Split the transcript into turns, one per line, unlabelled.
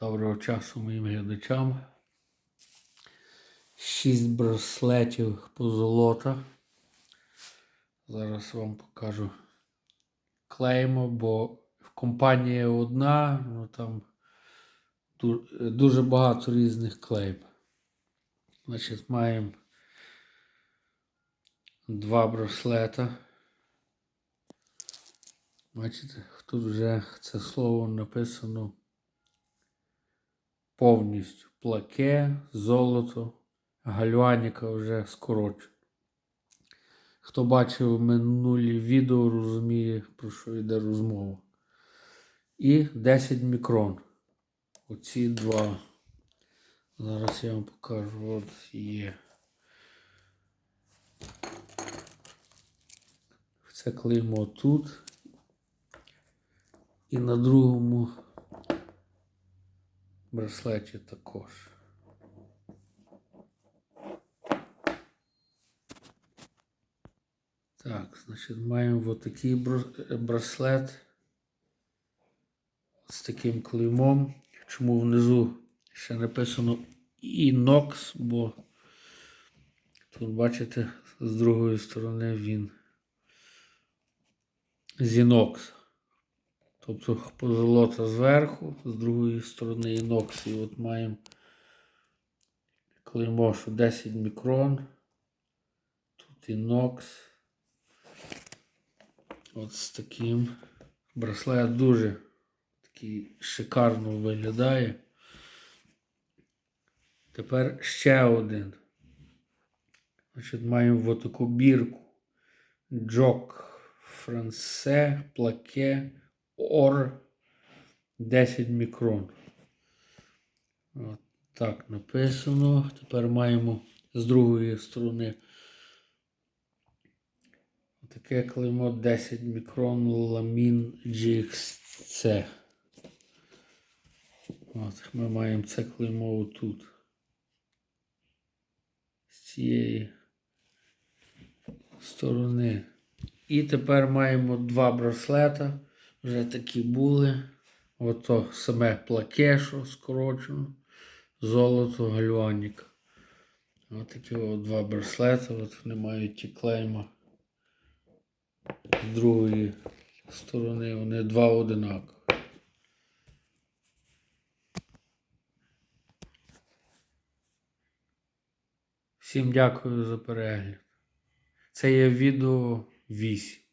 Доброго часу моїм глядачам. Шість браслетів позолота. Зараз вам покажу клеймо, бо компанія одна, ну там дуже багато різних клейм. Значить, маємо два браслета. Бачите, тут вже це слово написано повністю. Плаке, золото, гальваніка вже скорочено. Хто бачив минулі відео, розуміє, про що йде розмова. І 10 мікрон. Оці два. Зараз я вам покажу. От є. Це клеймо тут. І на другому браслеті також. Так, значить, маємо отакий бра- браслет з таким клеймом. Чому внизу ще написано Inox, бо тут, бачите, з другої сторони він з інокса. Тобто позолота зверху, з другої сторони інокс. І от маємо клеймо, що 10 мікрон. Тут інокс. От з таким. Браслет дуже такий шикарно виглядає. Тепер ще один. Значить, маємо таку бірку. Джок Франсе, плаке, ор 10 мікрон. Так написано. Тепер маємо з другої сторони таке клеймо 10 мікрон ламін GXC. От, ми маємо це клеймо отут. З цієї сторони. І тепер маємо два браслета. Вже такі були. Ото саме плакешо скорочено. Золото гальванік. Ось такі от два браслети. От вони мають ті клейма. З другої сторони вони два одинакові. Всім дякую за перегляд. Це є відео 8.